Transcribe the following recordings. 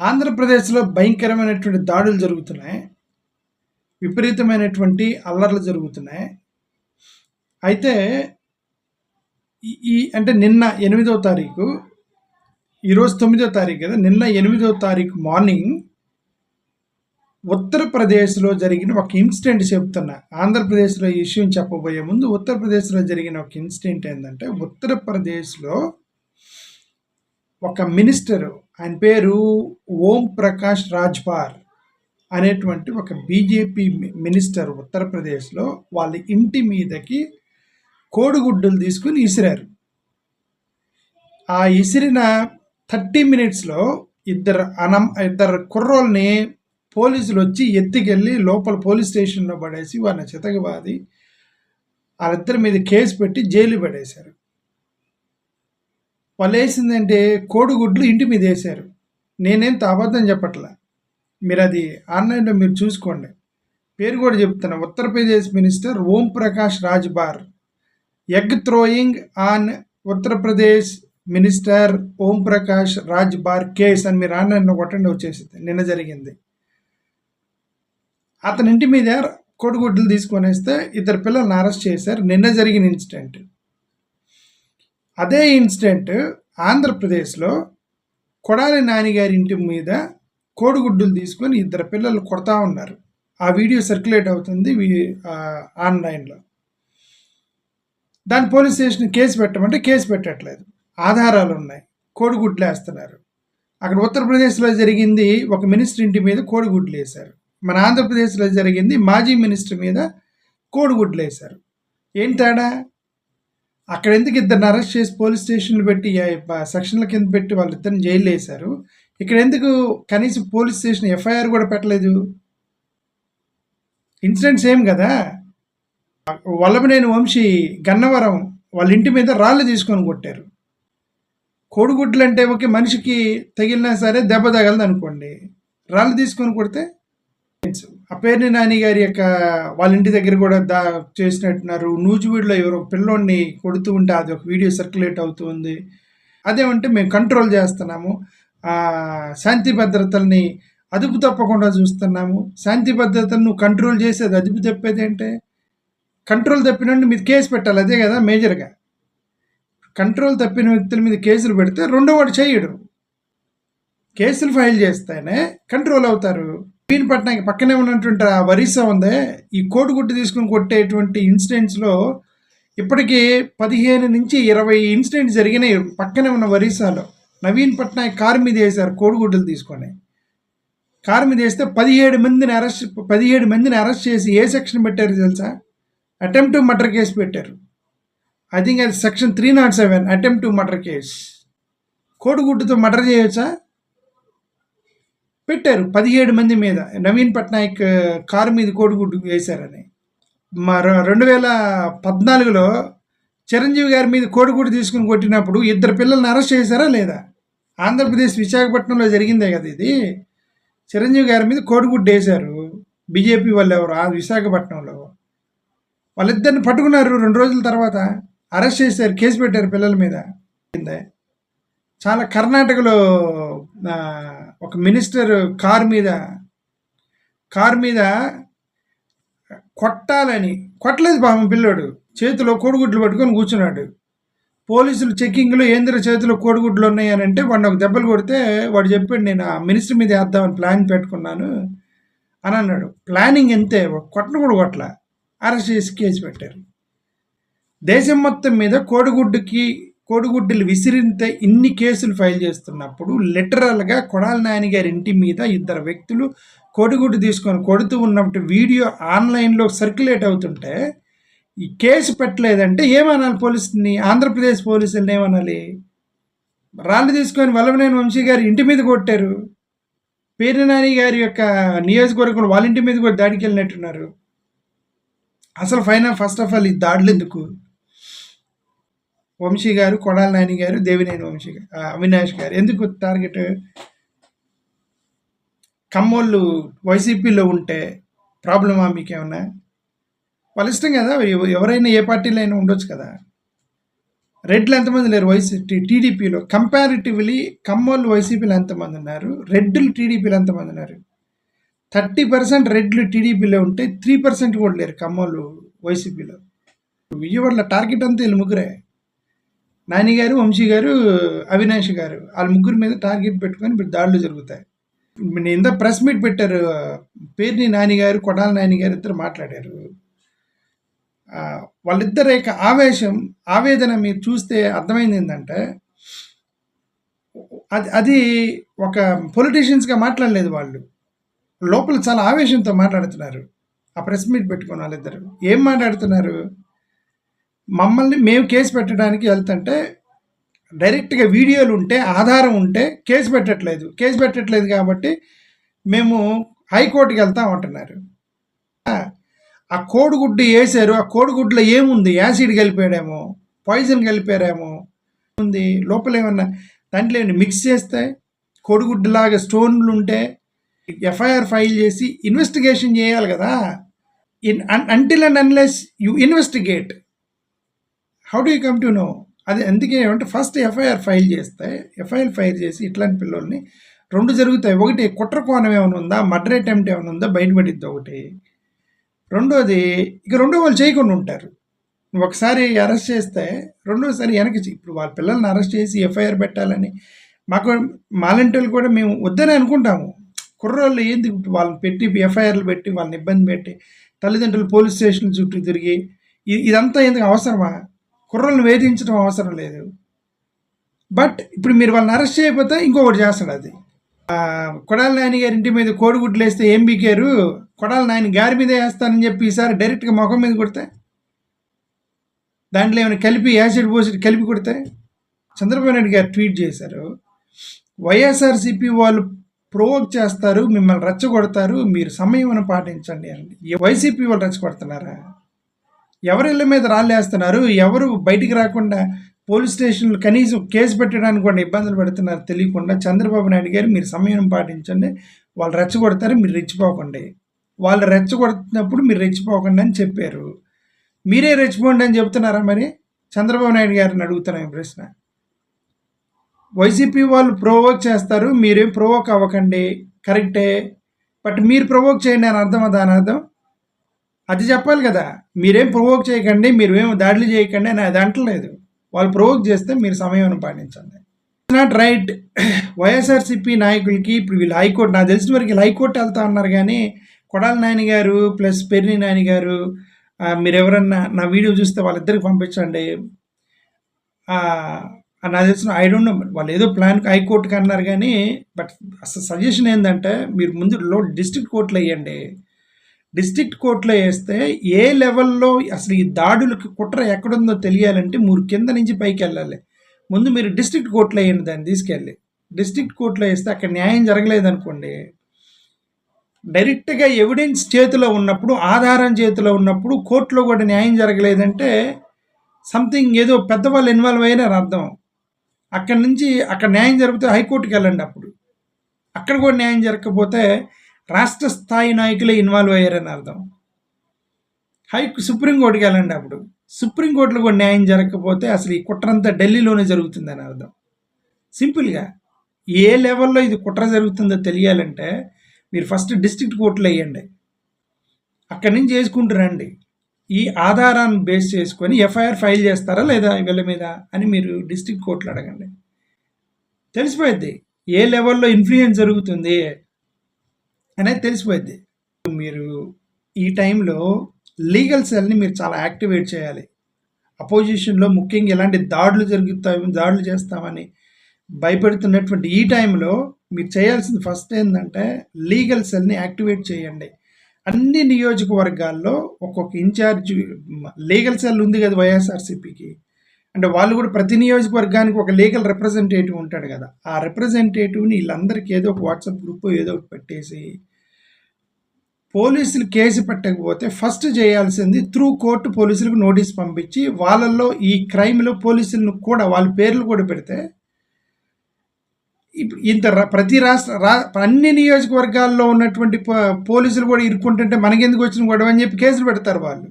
ఆంధ్రప్రదేశ్లో భయంకరమైనటువంటి దాడులు జరుగుతున్నాయి. విపరీతమైనటువంటి అల్లర్లు జరుగుతున్నాయి. అయితే ఈ- ఈ అంటే నిన్న ఎనిమిదవ తారీఖు ఈరోజు తొమ్మిదో తారీఖు కదా నిన్న ఎనిమిదవ తారీఖు మార్నింగ్ ఉత్తరప్రదేశ్లో జరిగిన ఒక ఇన్సిడెంట్ చెప్తున్నా. ఆంధ్రప్రదేశ్లో ఈ విషయం చెప్పబోయే ముందు ఉత్తరప్రదేశ్లో జరిగిన ఒక ఇన్సిడెంట్ ఏంటంటే ఉత్తరప్రదేశ్లో ఒక మినిస్టర్ ఆయన పేరు ఓం ప్రకాష్ రాజ్పార్ అనేటువంటి ఒక బీజేపీ మినిస్టర్ ఉత్తరప్రదేశ్లో వాళ్ళ ఇంటి మీదకి కోడిగుడ్డులు తీసుకుని ఇసిరారు. ఆ ఇసిరిన థర్టీ మినిట్స్లో ఇద్దరు అనం ఇద్దరు కుర్రోల్ని పోలీసులు వచ్చి ఎత్తుకెళ్ళి లోపల పోలీస్ స్టేషన్లో పడేసి వాళ్ళని చితగబాది వాళ్ళిద్దరి మీద కేసు పెట్టి జైలు పడేశారు. వాళ్ళు వేసిందంటే కోడిగుడ్లు ఇంటి మీద వేశారు. నేనేం అబద్ధం చెప్పట్లే? మీరు అది ఆన్లైన్లో మీరు చూసుకోండి. పేరు కూడా చెప్తాను Uttar Pradesh minister Om Prakash Rajbhar. Egg throwing on Uttar Pradesh minister Om Prakash Rajbhar case అని మీరు ఆన్లైన్లో కొట్టండి వచ్చేసింది. నిన్న జరిగింది. అతని ఇంటి మీద కోడిగుడ్లు తీసుకొనేస్తే ఇద్దరు పిల్లల్ని అరెస్ట్ చేశారు. నిన్న జరిగిన ఇన్సిడెంట్. అదే ఇన్సిడెంట్ ఆంధ్రప్రదేశ్లో కొడాలి నానిగారి ఇంటి మీద కోడిగుడ్డులు తీసుకొని ఇద్దరు పిల్లలు కొడతా ఉన్నారు. ఆ వీడియో సర్క్యులేట్ అవుతుంది ఆన్లైన్లో. దాని పోలీస్ స్టేషన్ కేసు పెట్టమంటే కేసు పెట్టట్లేదు. ఆధారాలు ఉన్నాయి. కోడిగుడ్లు వేస్తున్నారు. అక్కడ ఉత్తరప్రదేశ్లో జరిగింది ఒక మినిస్టర్ ఇంటి మీద కోడిగుడ్లు వేశారు. మన ఆంధ్రప్రదేశ్లో జరిగింది మాజీ మినిస్టర్ మీద కోడిగుడ్లు వేశారు. ఏం తేడా? అక్కడ ఎందుకు ఇద్దరిని అరెస్ట్ చేసి పోలీస్ స్టేషన్లు పెట్టి సెక్షన్ల కింద పెట్టి వాళ్ళిద్దరిని జైలు వేశారు? ఇక్కడ ఎందుకు కనీసం పోలీస్ స్టేషన్ ఎఫ్ఐఆర్ కూడా పెట్టలేదు? ఇన్సిడెంట్ సేమ్ కదా? వల్లభనేని వంశీ గన్నవరం వాళ్ళ ఇంటి మీద రాళ్ళు తీసుకొని కొట్టారు. కోడిగుడ్లు అంటే ఓకే మనిషికి తగిలినా సరే దెబ్బ తగలదు అనుకోండి రాళ్ళు తీసుకొని కొడితే ఆ పేరుని నాని గారి యొక్క వాళ్ళ ఇంటి దగ్గర కూడా దా చేసినట్టున్నారు. నూజివీడులో ఎవరో ఒక పిల్లోడిని కొడుతూ ఉంటే అది ఒక వీడియో సర్క్యులేట్ అవుతుంది అదేమంటే మేము కంట్రోల్ చేస్తున్నాము. శాంతి భద్రతల్ని అదుపు తప్పకుండా చూస్తున్నాము. శాంతి భద్రతను కంట్రోల్ చేసేది అదుపు తప్పేది అంటే కంట్రోల్ తప్పినండి మీద కేసు పెట్టాలి. అదే కదా మేజర్గా. కంట్రోల్ తప్పిన వ్యక్తుల మీద కేసులు పెడితే రెండో వాడు చేయడు. కేసులు ఫైల్ చేస్తేనే కంట్రోల్ అవుతారు. పట్నానికి పక్కనే ఉన్నటువంటి ఆ వరిసా ఉంది ఈ కోడిగుడ్డు తీసుకుని కొట్టేటువంటి ఇన్సిడెంట్స్లో ఇప్పటికీ పదిహేను నుంచి ఇరవై ఇన్సిడెంట్స్ జరిగినాయి పక్కనే ఉన్న వరిసాలో. నవీన్ పట్నాయక్ కారు మీద వేశారు కోడిగుడ్డలు తీసుకొని. కారు మీద వేస్తే పదిహేడు మందిని అరెస్ట్ పదిహేడు మందిని అరెస్ట్ చేసి ఏ సెక్షన్ పెట్టారు తెలుసా? అటెంప్ట్ మర్డర్ కేసు పెట్టారు. ఐ థింక్ అది section three nought seven attempt murder case కోడిగుడ్డుతో murder చేయొచ్చా? పెట్టారు పదిహేడు మంది మీద. నవీన్ పట్నాయక్ కారు మీద కోడిగుడ్డు వేశారని. మా రెండు వేల పద్నాలుగులో చిరంజీవి గారి మీద కోడిగుడ్డు తీసుకుని కొట్టినప్పుడు ఇద్దరు పిల్లల్ని అరెస్ట్ చేశారా లేదా? ఆంధ్రప్రదేశ్ విశాఖపట్నంలో జరిగిందే కదా ఇది. చిరంజీవి గారి మీద కోడిగుడ్డు వేశారు బీజేపీ వాళ్ళు ఎవరు? ఆ విశాఖపట్నంలో. వాళ్ళిద్దరిని పట్టుకున్నారు రెండు రోజుల తర్వాత. అరెస్ట్ చేశారు కేసు పెట్టారు పిల్లల మీద. కింద. చాలా కర్ణాటకలో ఒక మినిస్టర్ కార్ మీద కార్ మీద కొట్టాలని కొట్టలేదు పాపం పిల్లోడు. చేతిలో కోడిగుడ్లు పట్టుకొని కూర్చున్నాడు. పోలీసులు చెక్కింగ్లో ఏందిర చేతిలో కోడిగుడ్లు ఉన్నాయి అని అంటే వాడిని ఒక దెబ్బలు కొడితే వాడు చెప్పాడు నేను ఆ మినిస్టర్ మీద వేద్దామని ప్లాన్ పెట్టుకున్నాను అని అన్నాడు. ప్లానింగ్ ఎంతే? కొట్టను కూడా కొట్టల. అరెస్ట్ చేసి కేసు పెట్టారు. దేశం మొత్తం మీద కోడిగుడ్డుకి కోడిగుడ్డులు విసిరితే ఇన్ని కేసులు ఫైల్ చేస్తున్నప్పుడు లిటరల్గా కొడాల నాని గారి ఇంటి మీద ఇద్దరు వ్యక్తులు కోడిగుడ్డు తీసుకొని కొడుతూ ఉన్నప్పుడు వీడియో ఆన్లైన్లో సర్క్యులేట్ అవుతుంటే ఈ కేసు పెట్టలేదంటే ఏమనాలి పోలీసుని? ఆంధ్రప్రదేశ్ పోలీసులను ఏమనాలి? రాళ్ళు తీసుకొని వల్లభనేని వంశీ గారి ఇంటి మీద కొట్టారు. పేరు నాని గారి యొక్క నియోజకవర్గంలో వాళ్ళ ఇంటి మీద కూడా దాడికి వెళ్ళినట్టున్నారు అసలు ఫైనల్ ఫస్ట్ ఆఫ్ ఆల్ ఈ దాడులు ఎందుకు? వంశీ గారు కొడాల నాని గారు దేవినేని వంశీ గారు అవినాష్ గారు. ఎందుకు టార్గెట్? కమ్మోళ్ళు వైసీపీలో ఉంటే ప్రాబ్లమా మీకేమన్నా? వాళ్ళ ఇష్టం కదా ఎవరైనా ఏ పార్టీలో అయినా ఉండొచ్చు కదా. రెడ్లు ఎంతమంది లేరు వైసీ టీడీపీలో? కంపారిటివ్లీ కమ్మోళ్ళు వైసీపీలో ఎంతమంది ఉన్నారు? రెడ్లు టీడీపీలో ఎంతమంది ఉన్నారు? థర్టీ పర్సెంట్ రెడ్లు టీడీపీలో ఉంటే త్రీ పర్సెంట్ కూడా లేరు కమ్మోళ్ళు వైసీపీలో. విజయవాడలో టార్గెట్ అంతా వీళ్ళు ముగ్గురే. నాని గారు వంశీ గారు అవినాష్ గారు వాళ్ళ ముగ్గురు మీద టార్గెట్ పెట్టుకొని ఇప్పుడు దాడులు జరుగుతాయి. నేను ఇంత ప్రెస్ మీట్ పెట్టారు పేరుని నాని గారు కొడాల నాని గారు ఇద్దరు మాట్లాడారు. ఆ, వాళ్ళిద్దరి యొక్క ఆవేశం ఆవేదన మీరు చూస్తే అర్థమైంది ఏంటంటే అది అది ఒక పొలిటీషియన్స్గా మాట్లాడలేదు వాళ్ళు. లోపల చాలా ఆవేశంతో మాట్లాడుతున్నారు. ఆ ప్రెస్ మీట్ పెట్టుకుని వాళ్ళిద్దరు. ఏం మాట్లాడుతున్నారు? మమ్మల్ని మేము కేసు పెట్టడానికి వెళ్తుంటే డైరెక్ట్గా వీడియోలు ఉంటే ఆధారం ఉంటే కేసు పెట్టట్లేదు. కేసు పెట్టట్లేదు కాబట్టి మేము హైకోర్టుకి వెళ్తాం అంటున్నారు. ఆ, కోడిగుడ్డు వేసారు ఆ కోడిగుడ్లో ఏముంది? యాసిడ్ కలిపాడేమో పాయిజన్ కలిపారేమో ఉంది. లోపల ఏమన్నా దాంట్లో ఏమన్నా మిక్స్ చేస్తే కోడిగుడ్డులాగా స్టోన్లు ఉంటే ఎఫ్ఐఆర్ ఫైల్ చేసి ఇన్వెస్టిగేషన్ చేయాలి కదా. In until and unless you investigate how do you come to know అది అందుకే ఏమంటే ఫస్ట్ ఎఫ్ఐఆర్ ఫైల్ చేస్తే ఎఫ్ఐఆర్ ఫైల్ చేసి ఇట్లాంటి పిల్లల్ని రెండు జరుగుతాయి. ఒకటి కుట్ర కోణం ఏమైనా ఉందా? మర్డర్ అటెంప్ట్ ఏమైనా ఉందా? బయటపడిద్ది ఒకటి. రెండోది ఇక రెండో వాళ్ళు చేయకుండా ఉంటారు. నువ్వు ఒకసారి అరెస్ట్ చేస్తే రెండోసారి వెనక్కి ఇప్పుడు వాళ్ళ పిల్లల్ని అరెస్ట్ చేసి ఎఫ్ఐఆర్ పెట్టాలని మాకు మాలంటి వాళ్ళు కూడా మేము వద్దని అనుకుంటాము. కుర్రోళ్ళు ఏంది ఇప్పుడు వాళ్ళని పెట్టి ఎఫ్ఐఆర్లు పెట్టి వాళ్ళని ఇబ్బంది పెట్టి తల్లిదండ్రులు పోలీస్ స్టేషన్ చుట్టూ తిరిగి ఇదంతా ఎందుకు అవసరమా? కుర్రలను వేధించడం అవసరం లేదు. బట్ ఇప్పుడు మీరు వాళ్ళని అరెస్ట్ చేయకపోతే ఇంకొకటి చేస్తాడు అది. కొడాల కొడాలి నాయని గారి ఇంటి మీద కోడిగుడ్లు వేస్తే ఏం బీకారు? కొడాల నాయన గారి మీద వేస్తానని చెప్పి ఈసారి డైరెక్ట్గా ముఖం మీద కొడితే? దాంట్లో ఏమైనా కలిపి యాసిడ్ పోసి కలిపి కొడితే? చంద్రబాబు నాయుడు గారు ట్వీట్ చేశారు. వైఎస్ఆర్సీపీ వాళ్ళు ప్రోవోక్ చేస్తారు మిమ్మల్ని రెచ్చగొడతారు మీరు సమయం పాటించండి అండి. వైసీపీ వాళ్ళు రెచ్చగొడుతున్నారా? ఎవరి ఇళ్ళ మీద రాళ్ళేస్తున్నారు? ఎవరు బయటికి రాకుండా పోలీస్ స్టేషన్లు కనీసం కేసు పెట్టడానికి కూడా ఇబ్బందులు పెడుతున్నారు తెలియకుండా చంద్రబాబు నాయుడు గారు మీరు సమయం పాటించండి. వాళ్ళు రెచ్చగొడతారు మీరు రెచ్చిపోకండి. వాళ్ళు రెచ్చగొడుతున్నప్పుడు మీరు రెచ్చిపోకండి అని చెప్పారు. మీరే రెచ్చిపోండి అని చెప్తున్నారా మరి? చంద్రబాబు నాయుడు గారిని అడుగుతున్నాను ప్రశ్న. వైసీపీ వాళ్ళు ప్రోవోక్ చేస్తారు మీరేం ప్రోవోక్ అవ్వకండి. కరెక్టే. బట్ మీరు ప్రొవోక్ చేయండి అని అర్థం దాని అర్థం? అది చెప్పాలి కదా. మీరేం ప్రొవోక్ చేయకండి మీరు ఏం దాడులు చేయకండి అని అది అంటలేదు. వాళ్ళు ప్రొవోక్ చేస్తే మీరు సమయం పాటించండి. నాట్ రైట్ వైఎస్ఆర్సీపీ నాయకులకి ఇప్పుడు వీళ్ళు హైకోర్టు నాకు తెలిసిన వరకు వీళ్ళు హైకోర్టు వెళ్తా ఉన్నారు కానీ కొడాల నాయని గారు ప్లస్ పెరిని నాయని గారు మీరు ఎవరన్నా నా వీడియో చూస్తే వాళ్ళిద్దరికి పంపించండి. నాకు తెలిసిన ఐ డోంట్ నో వాళ్ళు ఏదో ప్లాన్కి హైకోర్టుకి అన్నారు కానీ బట్ అసలు సజెషన్ ఏంటంటే మీరు ముందు లో డిస్ట్రిక్ట్ కోర్టులు వేయండి. డిస్ట్రిక్ట్ కోర్టులో వేస్తే ఏ లెవెల్లో అసలు ఈ దాడులకు కుట్ర ఎక్కడుందో తెలియాలంటే మీరు కింద నుంచి పైకి వెళ్ళాలి. ముందు మీరు డిస్ట్రిక్ట్ కోర్టులో వేయండి దాన్ని తీసుకెళ్ళి. డిస్ట్రిక్ట్ కోర్టులో వేస్తే అక్కడ న్యాయం జరగలేదనుకోండి డైరెక్ట్గా ఎవిడెన్స్ చేతిలో ఉన్నప్పుడు ఆధారం చేతిలో ఉన్నప్పుడు కోర్టులో కూడా న్యాయం జరగలేదంటే సంథింగ్ ఏదో పెద్దవాళ్ళు ఇన్వాల్వ్ అయ్యారని అర్థం. అక్కడి నుంచి అక్కడ న్యాయం జరిగితే హైకోర్టుకి వెళ్ళండి అప్పుడు. అక్కడ కూడా న్యాయం జరగకపోతే రాష్ట్ర స్థాయి నాయకులే ఇన్వాల్వ్ అయ్యారని అర్థం. హై సుప్రీంకోర్టుకి వెళ్ళండి అప్పుడు. సుప్రీంకోర్టులో కూడా న్యాయం జరగకపోతే అసలు ఈ కుట్రంతా ఢిల్లీలోనే జరుగుతుందని అర్థం. సింపుల్గా ఏ లెవెల్లో ఇది కుట్ర జరుగుతుందో తెలియాలంటే మీరు ఫస్ట్ డిస్ట్రిక్ట్ కోర్టులు వేయండి. అక్కడి నుంచి చేసుకుంటూ రండి. ఈ ఆధారాన్ని బేస్ చేసుకొని ఎఫ్ఐఆర్ ఫైల్ చేస్తారా లేదా వీళ్ళ మీద అని మీరు డిస్ట్రిక్ట్ కోర్టులో అడగండి. తెలిసిపోయింది ఏ లెవెల్లో ఇన్ఫ్లుయెన్స్ జరుగుతుంది? అనేది తెలిసిపోద్ది మీరు ఈ టైంలో లీగల్ సెల్ని మీరు చాలా యాక్టివేట్ చేయాలి. అపోజిషన్లో ముఖ్యంగా ఎలాంటి దాడులు జరుగుతాయి దాడులు చేస్తామని భయపెడుతున్నటువంటి ఈ టైంలో మీరు చేయాల్సింది ఫస్ట్ ఏంటంటే లీగల్ సెల్ని యాక్టివేట్ చేయండి. అన్ని నియోజకవర్గాల్లో ఒక్కొక్క ఇన్ఛార్జ్ లీగల్ సెల్ ఉంది కదా వైఎస్ఆర్సీపీకి. అంటే వాళ్ళు కూడా ప్రతి నియోజకవర్గానికి ఒక లీగల్ రిప్రజెంటేటివ్ ఉంటాడు కదా. ఆ రిప్రజెంటేటివ్ని వీళ్ళందరికీ ఏదో ఒక వాట్సాప్ గ్రూప్ ఏదో ఒకటి పెట్టేసి పోలీసులు కేసు పెట్టకపోతే ఫస్ట్ చేయాల్సింది త్రూ కోర్టు పోలీసులకు నోటీస్ పంపించి వాళ్ళల్లో ఈ క్రైమ్లో పోలీసులను కూడా వాళ్ళ పేర్లు కూడా పెడితే ఇప్పుడు ఇంత ప్రతి రాష్ట్ర రా అన్ని నియోజకవర్గాల్లో ఉన్నటువంటి పోలీసులు కూడా ఇరుక్కుంటుంటే మనకెందుకు వచ్చిన గొడవ అని చెప్పి కేసులు పెడతారు వాళ్ళు.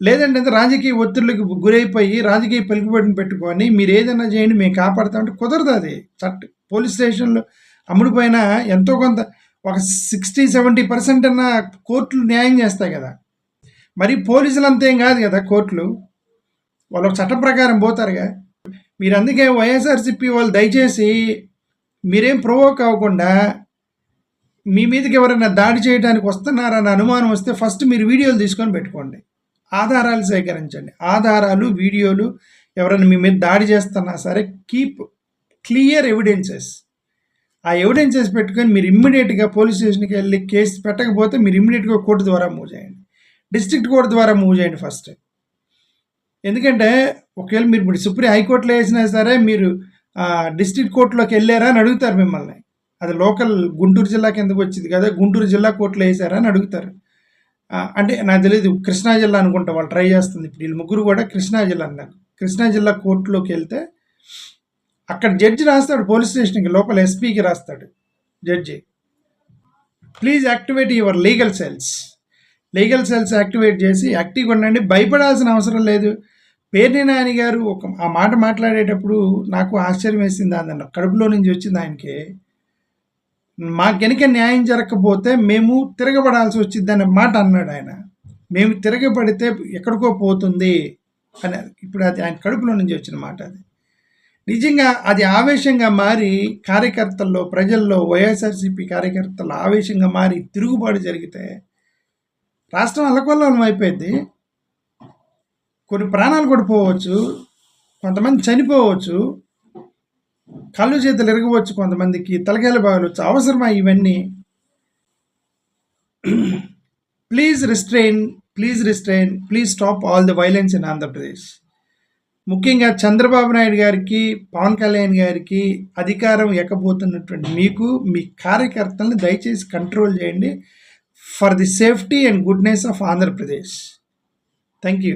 లేదంటే రాజకీయ ఒత్తిళ్ళకి గురైపోయి రాజకీయ పెలుగుబడిని పెట్టుకొని మీరు ఏదైనా చేయండి మేము కాపాడుతామంటే కుదరదు అది. చట్ట పోలీస్ స్టేషన్లో అమ్ముడిపోయిన ఎంతో కొంత ఒక సిక్స్టీ సెవెంటీ పర్సెంట్ అన్న కోర్టులు న్యాయం చేస్తాయి కదా. మరి పోలీసులు అంతేం కాదు కదా కోర్టులు. వాళ్ళు ఒక చట్ట ప్రకారం పోతారుగా మీరు అందుకే వైఎస్ఆర్సిపి వాళ్ళు దయచేసి మీరేం ప్రొవోక్ అవ్వకుండా మీ మీదకి ఎవరైనా దాడి చేయడానికి వస్తున్నారన్న అనుమానం వస్తే ఫస్ట్ మీరు వీడియోలు తీసుకొని పెట్టుకోండి. ఆధారాలు సేకరించండి. ఆధారాలు వీడియోలు ఎవరైనా మీ మీద దాడి చేస్తున్నా సరే కీప్ క్లియర్ ఎవిడెన్సెస్. ఆ ఎవిడెన్సెస్ పెట్టుకొని మీరు ఇమ్మీడియట్గా పోలీస్ స్టేషన్కి వెళ్ళి కేసు పెట్టకపోతే మీరు ఇమ్మీడియట్గా కోర్టు ద్వారా మూవ్ చేయండి. డిస్ట్రిక్ట్ కోర్టు ద్వారా మూవ్ చేయండి ఫస్ట్. ఎందుకంటే ఒకవేళ మీరు ఇప్పుడు సుప్రీం హైకోర్టులో వేసినా సరే మీరు డిస్ట్రిక్ట్ కోర్టులోకి వెళ్ళారా అని అడుగుతారు మిమ్మల్ని. అది లోకల్ గుంటూరు జిల్లా కిందకు వచ్చింది కదా గుంటూరు జిల్లా కోర్టులో వేసారా అని అడుగుతారు. అంటే నాకు తెలియదు కృష్ణా జిల్లా అనుకుంటా వాళ్ళు ట్రై చేస్తుంది ఇప్పుడు. వీళ్ళు ముగ్గురు కూడా కృష్ణా జిల్లా అన్నారు. కృష్ణా జిల్లా కోర్టులోకి వెళ్తే అక్కడ జడ్జి రాస్తాడు పోలీస్ స్టేషన్కి లోపల ఎస్పీకి రాస్తాడు judge. Please activate your legal cells legal cells activate చేసి యాక్టివ్గా ఉండండి భయపడాల్సిన అవసరం లేదు. పేర్ని నాని గారు ఒక ఆ మాట మాట్లాడేటప్పుడు నాకు ఆశ్చర్యం వేసింది అందన్న కడుపులో నుంచి వచ్చింది ఆయనకి. మా కనుక న్యాయం జరగకపోతే మేము తిరగబడాల్సి వచ్చింది అనే మాట అన్నాడు ఆయన. మేము తిరగబడితే ఎక్కడికో పోతుంది అని ఇప్పుడు అది ఆయన కడుపులో నుంచి వచ్చిన మాట అది. నిజంగా అది ఆవేశంగా మారి కార్యకర్తల్లో ప్రజల్లో వైఎస్ఆర్సీపీ కార్యకర్తల్లో ఆవేశంగా మారి తిరుగుబాటు జరిగితే రాష్ట్రం అల్లకొల్లం అయిపోయింది. కొన్ని ప్రాణాలు కూడా పోవచ్చు కొంతమంది చనిపోవచ్చు కళ్ళు చేతులు ఎరగవచ్చు కొంతమందికి తలకాయలు బాగలవచ్చు అవసరమా ఇవన్నీ? Please restrain please restrain please stop all the violence in Andhra Pradesh ముఖ్యంగా చంద్రబాబు నాయుడు గారికి పవన్ కళ్యాణ్ గారికి అధికారం ఎక్కబోతున్నటువంటి మీకు మీ కార్యకర్తలను దయచేసి కంట్రోల్ చేయండి. For the safety and goodness of Andhra Pradesh thank you